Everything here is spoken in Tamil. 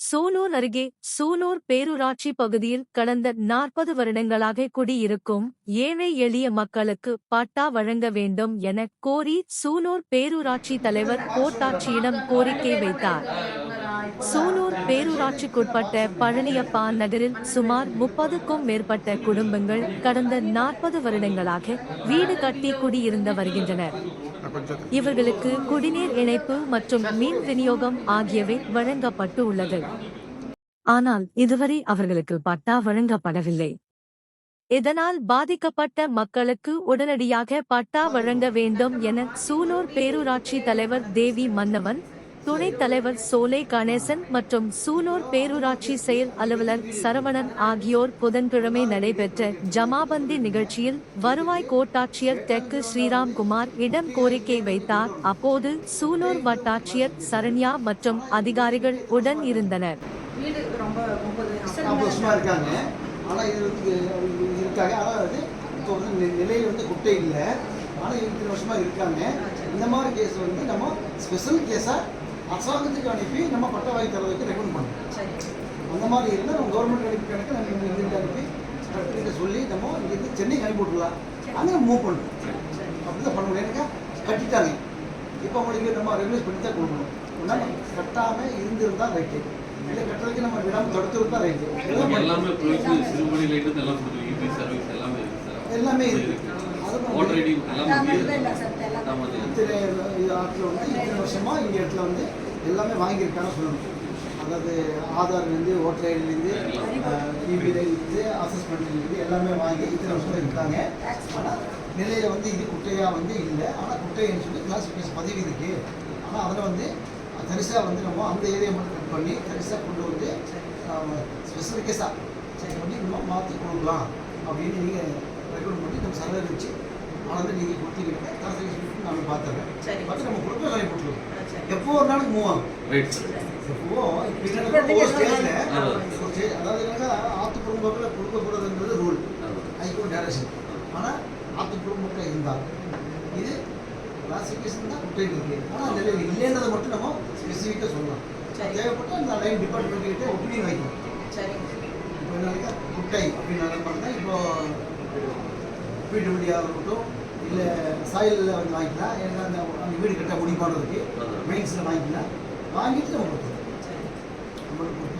சூலூர் அருகே சூலூர் பேரூராட்சி பகுதியில் கடந்த நாற்பது வருடங்களாக குடியிருக்கும் ஏழை எளிய மக்களுக்கு பட்டா வழங்க வேண்டும் என கோரி சூலூர் பேரூராட்சி தலைவர் கோட்டாட்சியிடம் கோரிக்கை வைத்தார். சூலூர் பேரூராட்சிக்குட்பட்ட பழனியப்பா நகரில் சுமார் முப்பதுக்கும் மேற்பட்ட குடும்பங்கள் கடந்த நாற்பது வருடங்களாக வீடு கட்டி குடியிருந்து வருகின்றனர். இவர்களுக்கு குடிநீர் இணைப்பு மற்றும் மின் விநியோகம் ஆகியவை வழங்கப்பட்டு உள்ளது. ஆனால் இதுவரை அவர்களுக்கு பட்டா வழங்கப்படவில்லை. இதனால் பாதிக்கப்பட்ட மக்களுக்கு உடனடியாக பட்டா வழங்க வேண்டும் என சூலூர் பேரூராட்சி தலைவர் தேவி மன்னவன் துணைத் தலைவர் சோலை கணேசன் மற்றும் சூலூர் பேரூராட்சி செயல் அலுவலர் சரவணன் ஆகியோர் புதன்கிழமை நடைபெற்ற ஜமாபந்தி நிகழ்ச்சியில் வருவாய் கோட்டாட்சியர் தெற்கு ஸ்ரீராம்குமார் இடம் கோரிக்கை வைத்தார். அப்போது சூலூர் வட்டாட்சியர் சரண்யா மற்றும் அதிகாரிகள் உடன் இருந்தனர். ஆனால் நிலையில் வந்து குட்டை இல்லை. இத்தனை வருஷமா இருக்காங்க. இந்த மாதிரி கேஸ் வந்து நம்ம ஸ்பெஷல் கேஸாக அரசாங்கத்துக்கு அனுப்பி நம்ம பட்டா வாங்கி தரதுக்கு ரெக்கமெண்ட் பண்ணணும் சரி. அந்த மாதிரி இருந்தால் நம்ம கவர்மெண்ட் அனுப்பி கணக்கு நம்ம இங்க இருந்து அனுப்பி கலெக்டர்கிட்ட சொல்லி நம்ம இங்கேருந்து சென்னைக்கு அனுப்பி விட்டுலாம் அங்கே மூவ் பண்ணணும் அப்படி தான் பண்ண முடியும். ஏன்னாக்கா கட்டிட்டாங்க. இப்போ அவங்களுக்கு நம்ம ரெகுலேட் பண்ணி தான் கொடுக்கணும் ஒன்றா கட்டாமல் இருந்திருந்தா ரைட்டு இல்லை கட்டுறதுக்கு நம்ம விடாமல் தடுத்துருந்தா ரைட்டு. எல்லாமே ப்ரொவின்ஸ் சிறுபடி லைட்டு எல்லாம் எல்லாமே இருக்கு எல்லாமே இத்தனை இது ஆட்டில் வந்து இத்தனை வருஷமா இங்கே இடத்துல வந்து எல்லாமே வாங்கியிருக்காங்க சொல்லணும். அதாவது ஆதார்லேருந்து ஓட்டர் ஐடிலேருந்து இபிலேருந்து அசஸ்மெண்ட்லேருந்து எல்லாமே வாங்கி இத்தனை வருஷமா இருக்காங்க. ஆனால் நிலையில் வந்து இது குட்டையாக வந்து இல்லை. ஆனால் குட்டைன்னு சொல்லி கிளாசிஃபிகேஷன் பதிவு இருக்கு. ஆனால் அதில் வந்து தரிசாக வந்து நம்ம அந்த ஏரியா மட்டும் கட் பண்ணி தரிசாக கொண்டு வந்து ஸ்பெஷல் கேஸாக செக் பண்ணி நம்ம மாற்றி கொடுக்கலாம் அப்படின்னு நீங்கள் ரெக்கமெண்ட் பண்ணி நம்ம சர்வே வச்சு அளந்து நீங்கள் கொடுத்தீங்கன்னா கிளாசிஃபிகேஷன் நாங்கள் பார்த்துறேன் சரி. பார்த்து நம்ம கொடுக்க வேலையை போட்டுருவோம் சரி. எப்போ ஒரு நாளைக்கு மூவ் ஆகும்? எப்போ? இப்ப ஸ்டேஜில். ஒரு ஸ்டேஜ் அதாவது என்னன்னா ஆத்து குடும்பத்தில் கொடுக்கக்கூடாதுன்றது ரூல் ஹைகோர்ட் டைரக்ஷன் ஆனால் ஆத்து குடும்பத்தில் இருந்தால் இது கிளாசிஃபிகேஷன் தான் குட்டை இருக்கு. ஆனால் அதில் இல்லைன்றதை மட்டும் நம்ம ஸ்பெசிஃபிக்காக சொல்லலாம். சரி. தேவைப்பட்ட அந்த லைன் டிபார்ட்மெண்ட் கிட்ட ஒப்பீனியன் வைக்கணும் சரி. இப்போ என்னன்னா குட்டை அப்படின்னு பார்த்தா இப்போ பிடபிள்யூடியாக இருக்கட்டும் இல்லை சாயலில் வந்து வாங்கிக்கலாம். எனக்கு அந்த அந்த வீடு கட்ட முடிப்பாடுறதுக்கு மெயின்ஸில் வாங்கிக்கலாம். வாங்கிட்டு உங்களுக்கு நம்மளுக்கு ஒரு